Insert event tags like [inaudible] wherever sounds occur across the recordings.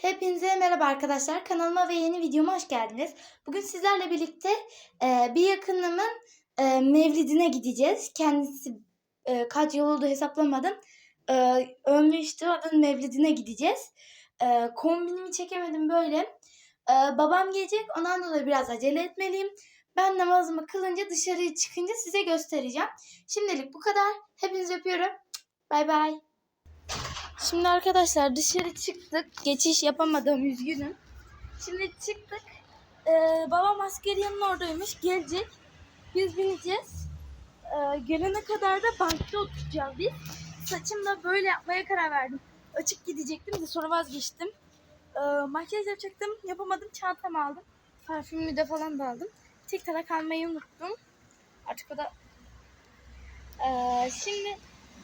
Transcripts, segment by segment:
Hepinize merhaba arkadaşlar. Kanalıma ve yeni videoma hoş geldiniz. Bugün sizlerle birlikte e, bir yakınımın e, mevlidine gideceğiz. Kendisi e, kaç yıl oldu hesaplamadım. E, ölmüştü. Onun mevlidine gideceğiz. E, kombinimi çekemedim böyle. E, babam gelecek. Ondan dolayı biraz acele etmeliyim. Ben namazımı kılınca dışarıya çıkınca size göstereceğim. Şimdilik bu kadar. Hepinizi öpüyorum. Bay bay. Şimdi arkadaşlar dışarı çıktık. Geçiş yapamadım üzgünüm. Şimdi çıktık. Ee, babam askeriyenin oradaymış. Gelecek. Biz bineceğiz. Ee, gelene kadar da bankta oturacağız biz. Saçımı da böyle yapmaya karar verdim. Açık gidecektim de sonra vazgeçtim. Ee, makyaj yapacaktım. Yapamadım. Çantamı aldım. Parfümümü de falan da aldım. Tek tarak almayı unuttum. Artık o da... Ee, şimdi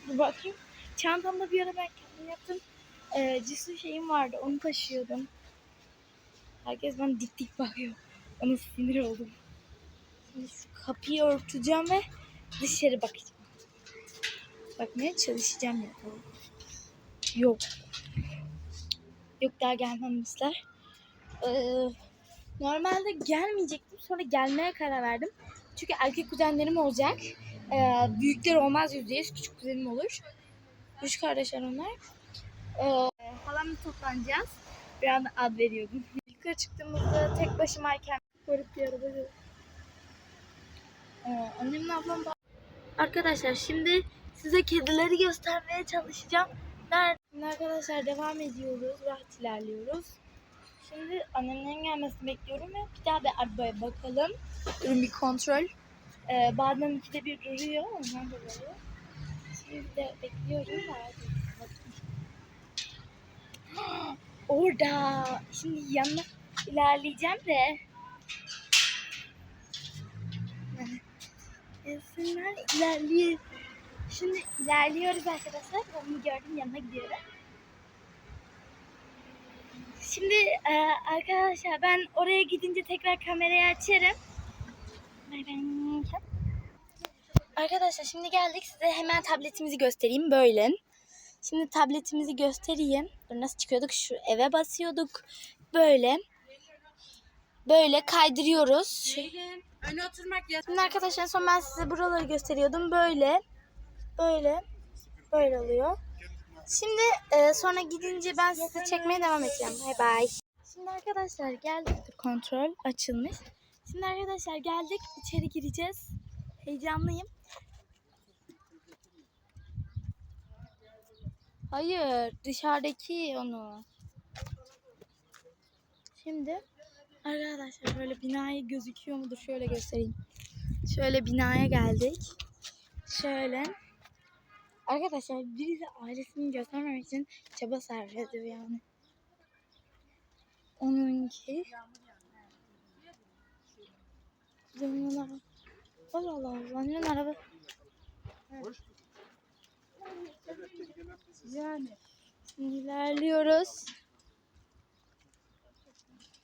dur bakayım. Çantamda bir ara ben kendim yaptım. Ee, cüslü şeyim vardı. Onu taşıyordum. Herkes bana dik dik bakıyor. Ona sinir oldum. Şimdi şu kapıyı örteceğim ve dışarı bakacağım. Bakmaya çalışacağım ya. Yok. Yok daha gelmemişler. Ee, normalde gelmeyecektim. Sonra gelmeye karar verdim. Çünkü erkek kuzenlerim olacak. Ee, büyükler olmaz yüzdeyiz. Küçük kuzenim olur. Üç kardeşler onlar. Ee, halamla toplanacağız. Bir anda ad veriyordum. Yukarı çıktığımızda tek başımayken garip bir araba. Ee, annemle ablam da... Arkadaşlar şimdi size kedileri göstermeye çalışacağım. Nerede? Arkadaşlar devam ediyoruz. Rahat ilerliyoruz. Şimdi annemlerin gelmesini bekliyorum ve bir daha bir arabaya bakalım. Durun bir kontrol. Ee, bazen ikide bir duruyor. Ondan dolayı. Şimdi de bekliyorum. Orada. Şimdi yanına ilerleyeceğim de. Gelsinler ilerliyor. Şimdi ilerliyoruz arkadaşlar. Onu gördüm yanına gidiyorum. Şimdi e, arkadaşlar ben oraya gidince tekrar kamerayı açarım. Bay bay. Arkadaşlar şimdi geldik size hemen tabletimizi göstereyim böyle. Şimdi tabletimizi göstereyim. Nasıl çıkıyorduk? Şu eve basıyorduk. Böyle. Böyle kaydırıyoruz. Öne oturmak. Şimdi arkadaşlar en son ben size buraları gösteriyordum. Böyle. Böyle. Böyle oluyor. Şimdi e, sonra gidince ben size çekmeye devam edeceğim. Bay bay. Şimdi arkadaşlar geldik. Kontrol açılmış. Şimdi arkadaşlar geldik. İçeri gireceğiz. Heyecanlıyım. Hayır, dışarıdaki onu. Şimdi arkadaşlar böyle binayı gözüküyor mudur? Şöyle göstereyim. Şöyle binaya geldik. Şöyle. Arkadaşlar birisi ailesini göstermemek için çaba sarf ediyor yani. Onunki. Zengin araba. Allah Allah. Zengin araba. Yani. İlerliyoruz.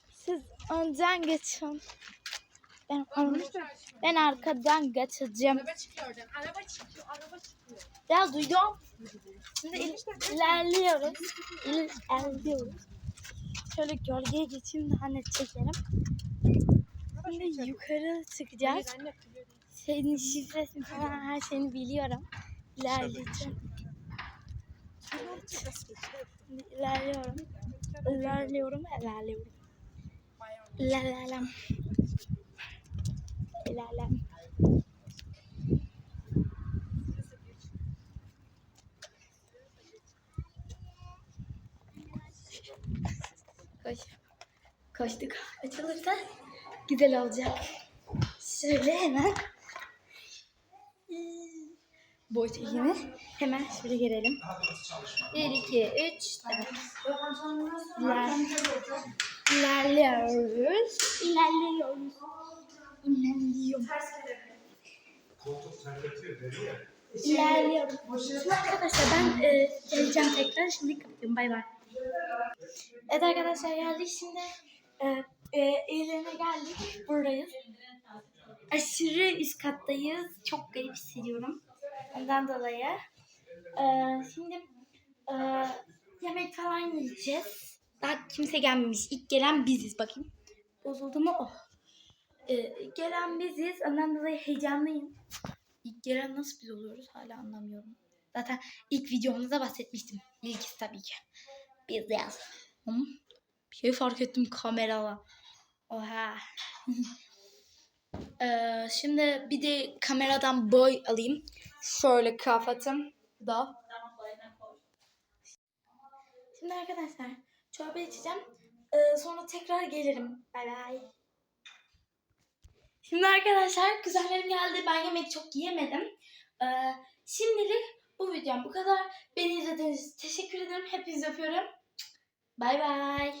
Siz önden geçin. Ben, ben arkadan geçeceğim. Araba çıkıyor oradan. Araba çıkıyor. Araba çıkıyor. Ya duydum. Şimdi il- ilerliyoruz. İlerliyoruz. Şöyle gölgeye geçeyim daha net çekelim. Şimdi yukarı çıkacağız. Senin şifresini falan her şeyini biliyorum. İlerleyeceğim. İlerliyorum. İlerliyorum, ilerliyorum. İlerlem. İlerlem. Koş. Koştuk. Açılırsa güzel olacak. Şöyle hemen. Boş yine. Hemen şöyle girelim. 1, 2, 3, 4. İlerliyoruz. İlerliyoruz. Ya. İlerliyorum. Şimdi arkadaşlar ben e, geleceğim tekrar. Şimdi kapatıyorum. Bay bay. Evet arkadaşlar geldik şimdi. E, e, evlerine geldik. Buradayız. Aşırı üst kattayız. Çok garip hissediyorum. Ondan dolayı. E, şimdi e, yemek falan yiyeceğiz. Daha kimse gelmemiş. İlk gelen biziz. Bakayım. Bozuldu mu? Oh. Ee, gelen biziz. Ondan dolayı heyecanlıyım. İlk gelen nasıl biz oluyoruz hala anlamıyorum. Zaten ilk videomuzda bahsetmiştim. İlkisi tabii ki. Biz yaz. Bir şey fark ettim kamerala. Oha. [laughs] Ee, şimdi bir de kameradan boy alayım. Şöyle kıyafetim. Da. Şimdi arkadaşlar çorba içeceğim. Ee, sonra tekrar gelirim. Bay bay. Şimdi arkadaşlar kuzenlerim geldi. Ben yemek çok yiyemedim. Ee, şimdilik bu videom bu kadar. Beni izlediğiniz için teşekkür ederim. Hepinizi öpüyorum. Bay bay.